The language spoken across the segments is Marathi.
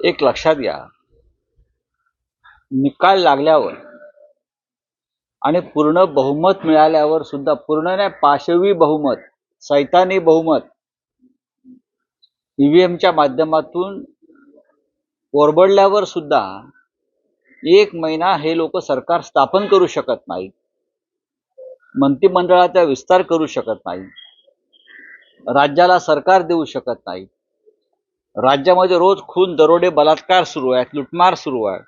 एक लक्षात घ्या. निकाल लागल्यावर आणि पूर्ण बहुमत मिळाल्यावर सुद्धा पूर्ण नाही पाशवी बहुमत सैतानी बहुमत ईव्हीएमच्या माध्यमातून ओरबडल्यावर सुद्धा एक महिना हे लोक सरकार स्थापन करू शकत नाही मंत्रिमंडळाचा विस्तार करू शकत नाही राज्याला सरकार देऊ शकत नाही. राज्यामध्ये रोज खून दरोडे बलात्कार सुरू आहेत लुटमार सुरू आहे.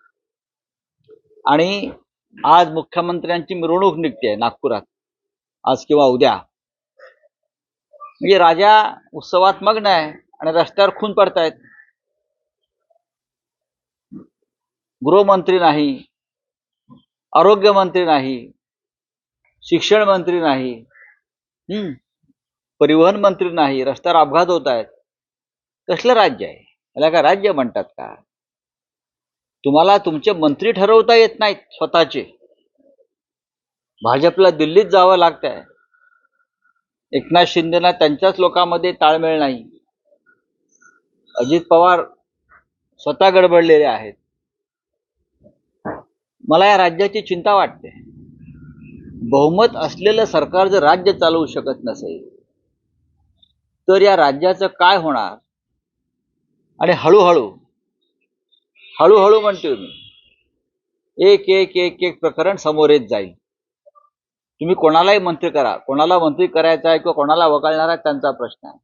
आणि आज मुख्यमंत्र्यांची मिरवणूक निघते नागपुरात. आज किंवा उद्या. म्हणजे राजा उत्सवात मग्न आहे आणि रस्त्यावर खून पडतायत. गृहमंत्री नाही आरोग्यमंत्री नाही शिक्षण मंत्री नाही. हम्म. परिवहन मंत्री नाही रस्त्यावर अपघात होत आहेत. कसलं राज्य आहे? याला काय राज्य म्हणतात का? तुम्हाला तुमचे मंत्री ठरवता येत नाहीत स्वतःचे. भाजपला दिल्लीत जावं लागतंय. एकनाथ शिंदेना त्यांच्याच लोकांमध्ये ताळमेळ नाही. अजित पवार स्वतः गडबडलेले आहेत. मला या राज्याची चिंता वाटते. बहुमत असलेलं सरकार जर राज्य चालवू शकत नसेल तर या राज्याचं काय होणार? आणि हळूहळू हळूहळू म्हणतोय मी एक एक एक एक प्रकरण समोर येत जाईल. तुम्ही कोणालाही मंत्री करा. कोणाला मंत्री करायचा आहे किंवा कोणाला वगळणार आहे त्यांचा प्रश्न आहे.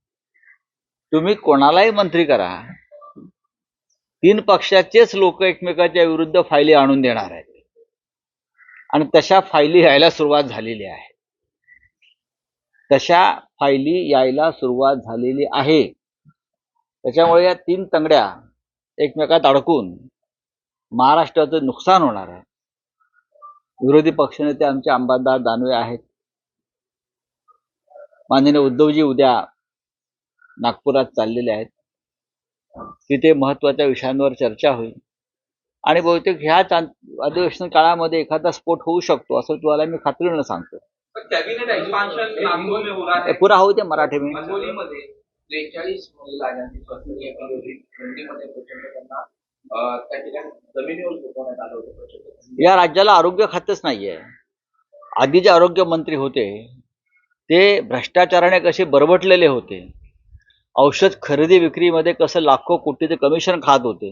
तुम्ही कोणालाही मंत्री करा. तीन पक्षाचेच लोक एकमेकाच्या विरुद्ध फायली आणून देणार आहेत. आणि तशा फायली यायला सुरुवात झालेली आहे. तशा फायली यायला सुरुवात झालेली आहे. त्याच्यामुळे या तीन तंगड्या एकमेकात अडकून महाराष्ट्राचं नुकसान होणार आहे. विरोधी पक्षनेते आमचे अंबादार दानवे आहेत. माननीय उद्धवजी उद्या नागपुरात चाललेले आहेत. तिथे महत्त्वाच्या विषयांवर चर्चा होईल. आणि बहुतेक ह्या अधिवेशन काळामध्ये एखादा स्फोट होऊ शकतो असं तुम्हाला मी खात्रीनं सांगतो. कॅबिनेट एक्सपान्शन नागपूर में हो रहा हे पुरा होऊ दे मराठी मी हिंगोलीमध्ये त्रेचाळीस महिला ज्यांची पत्नी एका थंडीमध्ये प्रचंड त्यांना अं, त्या ठिकाणी जमिनीवर झोपवण्यात आलं होतं प्रचंड या राज्याला आरोग्य खातच नाहीये. आधी जे आरोग्य मंत्री होते ते भ्रष्टाचाराने कसे बरबटलेले होते औषध खरेदी विक्रीमध्ये कसं लाखो कोटीचे कमिशन खात होते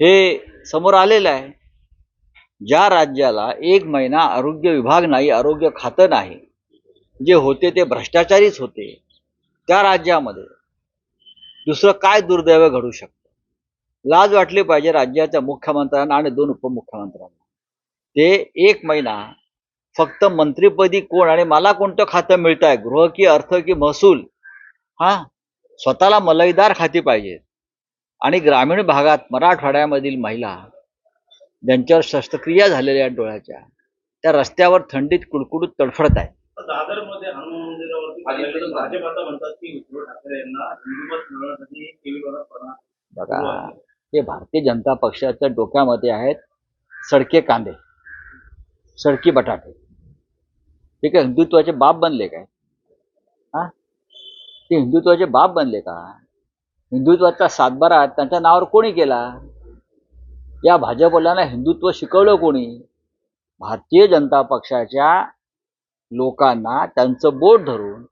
हे समोर आलेलं आहे. ज्या राज्याला एक महिना आरोग्य विभाग नाही आरोग्य खातं नाही जे होते ते भ्रष्टाचारीच होते त्या राज्यामध्ये दुसरं काय दुर्दैव घडू शकतं? लाज वाटली पाहिजे राज्याच्या मुख्यमंत्र्यांना आणि दोन उपमुख्यमंत्र्यांना. ते एक महिना फक्त मंत्रीपदी कोण आणि मला कोणतं खातं मिळत आहे? गृह की अर्थ की महसूल? हा? स्वतःला मलईदार खाती पाहिजेत आणि ग्रामीण भागात मराठवाड्यामधील महिला ज्यांच्यावर शस्त्रक्रिया झालेल्या आहेत डोळ्याच्या त्या रस्त्यावर थंडीत कुडकुडूत तडफडत आहेत. दादरमध्ये हनुमान मंदिरावरती आदित्य चाललेलं ठाकरे. भाजप आता म्हणतात की उद्धव ठाकरे यांना हिंदुमत मिळवण्यासाठी केविलवाला पणा बघा हे भारतीय जनता पक्षाच्या डोक्यामध्ये आहेत सडके कांदे सडकी बटाटे. ठीक आहे हिंदुत्वाचे बाप बनले काय? हा? ते हिंदुत्वाचे बाप बनले का? हिंदुत्वाचा सातबारा त्यांच्या नावावर कोणी केला? या भाजपला हिंदुत्व शिकवलं कोणी? भारतीय जनता पक्षाच्या लोकांना त्यांचं बोट धरून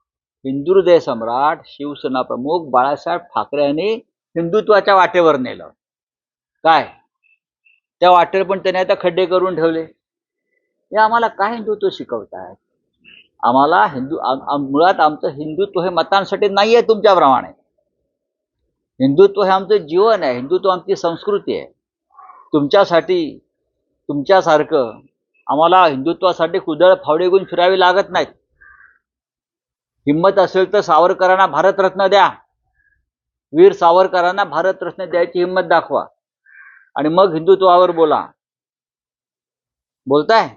हिंदू हृदय सम्राट शिवसेना प्रमुख बाळासाहेब ठाकरे यांनी हिंदुत्वाच्या वाटेवर नेलं. काय? त्या वाटेवर पण त्याने आता खड्डे करून ठेवले. हे आम्हाला काय हिंदुत्व शिकवतायत? आम्हाला हिंदू आम- मुळात आमचं हिंदुत्व हे मतांसाठी नाही आहे तुमच्याप्रमाणे. हिंदुत्व हे आमचं जीवन आहे. हिंदुत्व आमची संस्कृती आहे. तुमच्यासाठी तुमच्यासारखं आम्हाला हिंदुत्वासाठी कुदळ फावडे गुण फिरावे लागत नाहीत. हिंमत असेल तर सावरकरांना भारतरत्न द्या. वीर सावरकरांना भारतरत्न द्यायची हिंमत दाखवा. आणि मग हिंदुत्वावर बोला. बोलताय?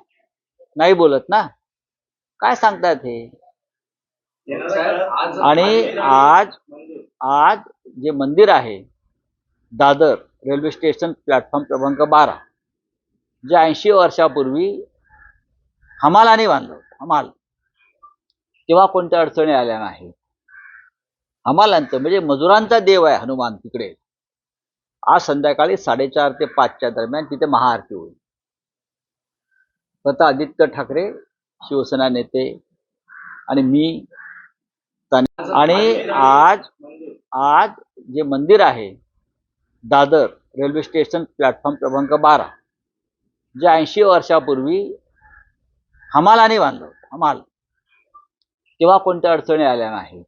नाही बोलत ना? काय सांगतायत हे? आणि आज आज जे मंदिर आहे दादर रेल्वे स्टेशन प्लॅटफॉर्म क्रमांक बारा जे ऐंशी वर्षापूर्वी हमालाने बांधलं होतं, हमाल. तेव्हा कोणत्या अडचणी आल्या नाही हमालांचं म्हणजे मजुरांचा देव आहे हनुमान तिकडे. आज संध्याकाळी साडेचार ते पाचच्या दरम्यान तिथे महाआरती होईल. स्वतः आदित्य ठाकरे शिवसेना नेते आणि मी आणि आज आज जे मंदिर आहे दादर रेल्वे स्टेशन प्लॅटफॉर्म क्रमांक बारा. जे ऐंशी वर्षापूर्वी हमालाने बांधलं होतं हमाल. तेव्हा कोणत्या अडचणी आल्या नाही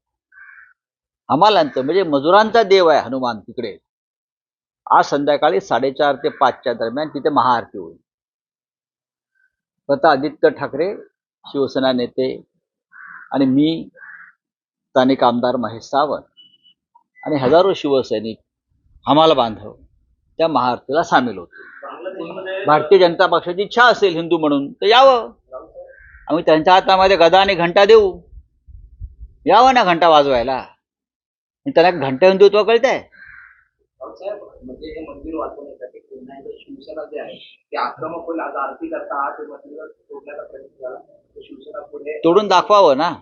हमालांचं म्हणजे मजुरांचा देव आहे हनुमान तिकडे. आज संध्याकाळी साडेचार ते पाचच्या दरम्यान तिथे महाआरती होईल. स्वतः आदित्य ठाकरे शिवसेना नेते आणि मी स्थानिक आमदार महेश सावंत आणि हजारो शिवसैनिक हमाल बांधव. त्या महाआरतीला सामील होते. भारतीय जनता पक्षाची इच्छा असेल हिंदू म्हणून तर यावं. आम्ही त्यांच्या हातामध्ये गदा आणि घंटा देऊ. यावं ना घंटा वाजवायला. त्यांना घंटा हिंदुत्व जे आहे तोडून दाखवावं ना.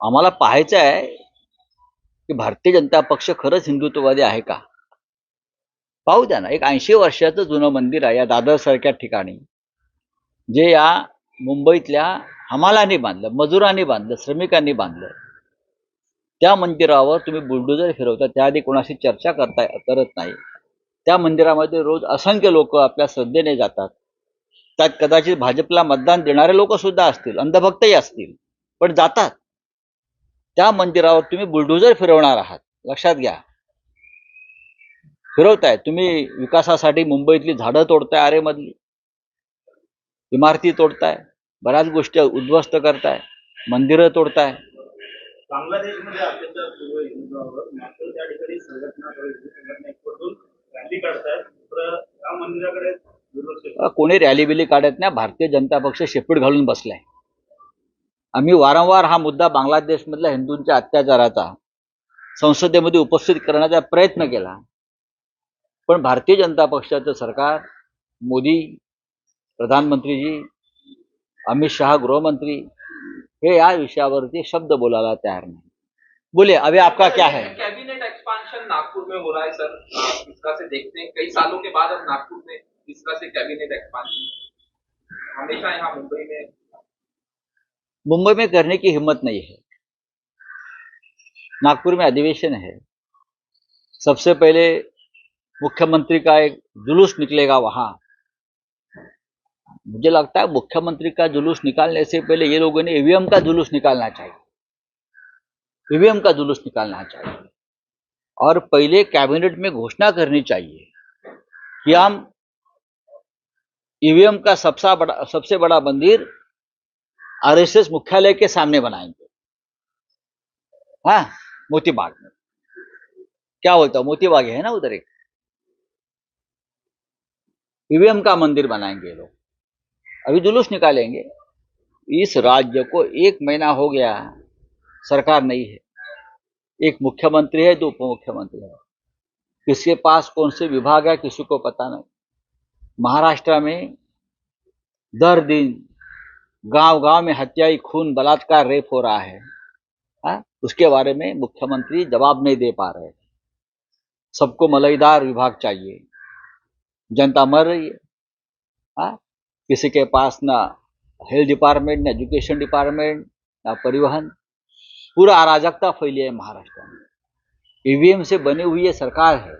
आम्हाला पाहायचं आहे की भारतीय जनता पक्ष खरंच हिंदुत्ववादी आहे का? पाहू द्या ना एक ऐंशी वर्षाचं जुनं मंदिर आहे या दादरसारख्या ठिकाणी जे या मुंबईतल्या हमालांनी बांधलं मजुरांनी बांधलं श्रमिकांनी बांधलं. त्या मंदिरावर तुम्ही बुलडोजर फिरवता त्याआधी कोणाशी चर्चा करता करत नाही. त्या मंदिरामध्ये रोज असंख्य लोक आपल्या श्रद्धेने जातात. त्यात कदाचित भाजपला मतदान देणारे लोक सुद्धा असतील अंधभक्तही असतील पण जातात. त्या मंदिरावर तुम्ही बुलडोजर फिरवणार आहात. लक्षात घ्या. फिरवताय. तुम्ही विकासासाठी मुंबईतली झाडं तोडताय आरेमधली. इमारती तोडताय. बऱ्याच गोष्टी उद्ध्वस्त करताय. मंदिरं तोडताय. बांगलादेशमध्ये अत्याचार सुरू आहे हिंदूंवर मात्र त्या ठिकाणी संघटना किंवा हिंदू संघटना एकवटून रॅली काढतायत तर त्या मंदिराकडे दुर्लक्ष अ, कोणी रॅली बिली काढत नाही. भारतीय जनता पक्ष शेपूट घालून बसलाय. आम्ही वारंवार हा मुद्दा बांगलादेशमधल्या हिंदूंच्या अत्याचाराचा संसदेमध्ये उपस्थित करण्याचा प्रयत्न केला. पण भारतीय जनता पक्षाचं सरकार मोदी प्रधानमंत्रीजी अमित शहा गृहमंत्री हे या विषयावरती शब्द बोलायला तयार नाही. बोले अभी आपका क्या है? कैबिनेट एक्सपांशन नागपुर में हो रहा है सर. इसका से देखते हैं. कई सालों के बाद अब नागपुर में इसका से कैबिनेट एक्सपांशन हमेशा यहाँ मुंबई में मुंबई में करने की हिम्मत नहीं है। नागपुर में अधिवेशन है। सबसे पहले मुख्यमंत्री का एक जुलूस निकलेगा वहाँ। मुझे लगता है मुख्यमंत्री का जुलूस निकालने से पहले ये लोगों ने ईवीएम का जुलूस निकालना चाहिए। ईवीएम का जुलूस निकालना चाहिए। और पहले कैबिनेट में घोषणा करनी चाहिए कि हम ईवीएम का सबसे बड़ा सबसे बड़ा मंदिर आरएसएस मुख्यालय के सामने बनाएँगे। हाँ मोती बाग में। क्या बोलता हूँ मोती बाग है ना उधर एक? ईवीएम का मंदिर बनाएँगे लोग। अभी जुलूस निकालेंगे। इस राज्य को एक महीना हो गया, सरकार नहीं है। एक मुख्यमंत्री है, दो उप मुख्यमंत्री है। किसके पास कौन से विभाग है, किसी को पता नहीं। महाराष्ट्र में दर दिन गाँव गाँव में हत्याई खून बलात्कार रेप हो रहा है। हाँ? उसके बारे में मुख्यमंत्री जवाब नहीं दे पा रहे। सबको मलईदार विभाग चाहिए। जनता मर रही है। हाँ? किसी के पास ना हेल्थ डिपार्टमेंट, ना एजुकेशन डिपार्टमेंट, ना परिवहन। पूरा अराजकता फैली है महाराष्ट्र में। ईवीएम से बनी हुई ये सरकार है।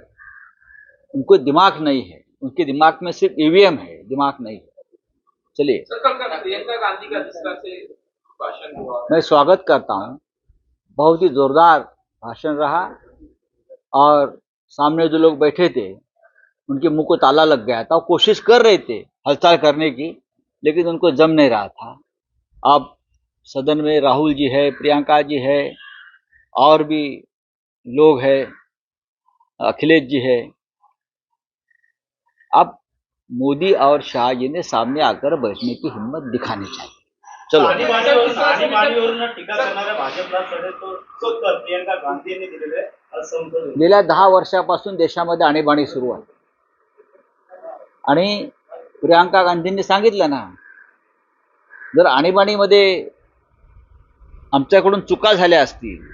उनको दिमाग नहीं है। उनके दिमाग में सिर्फ़ ईवीएम है, दिमाग नहीं है। चलिए। मैं स्वागत करता हूँ। बहुत ही जोरदार भाषण रहा और सामने जो लोग बैठे थे उनके मुँह को ताला लग गया था वो कोशिश कर रहे थे हलचल करने की लेकिन उनको जम नहीं रहा था। अब सदन में राहुल जी है प्रियंका जी है और भी लोग हैं अखिलेश जी है। अब मोदी और शाह जी ने सामने आकर बैठने की हिम्मत दिखानी चाहिए। चलो। गेल्या दहा वर्षापासून देशामध्ये आणीबाणी सुरू आहे. आणि प्रियांका गांधींनी सांगितलं ना जर आणीबाणीमध्ये आमच्याकडून चुका झाल्या असतील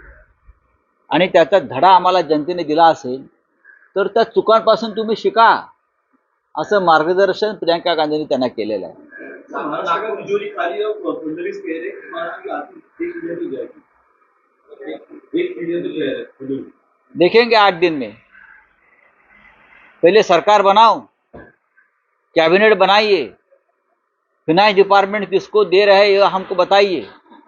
आणि त्याचा धडा आम्हाला जनतेने दिला असेल तर त्या चुकांपासून तुम्ही शिका. असं मार्गदर्शन प्रियंका गांधींनी त्यांना केलेलं आहे. महाराष्ट्र का तिजोरी खाली है और फडणवीस कह रहे हैं कि महाराष्ट्र की आर्थिक एक ट्रिलियन तो जाएगी एक- एक ट्रिलियन तो कह रहे हैं फडणवीस देखेंगे आठ दिन में. पहले सरकार बनाओ कैबिनेट बनाइए. फिनांस डिपार्टमेंट किसको दे रहे हैं ये हमको बताइए.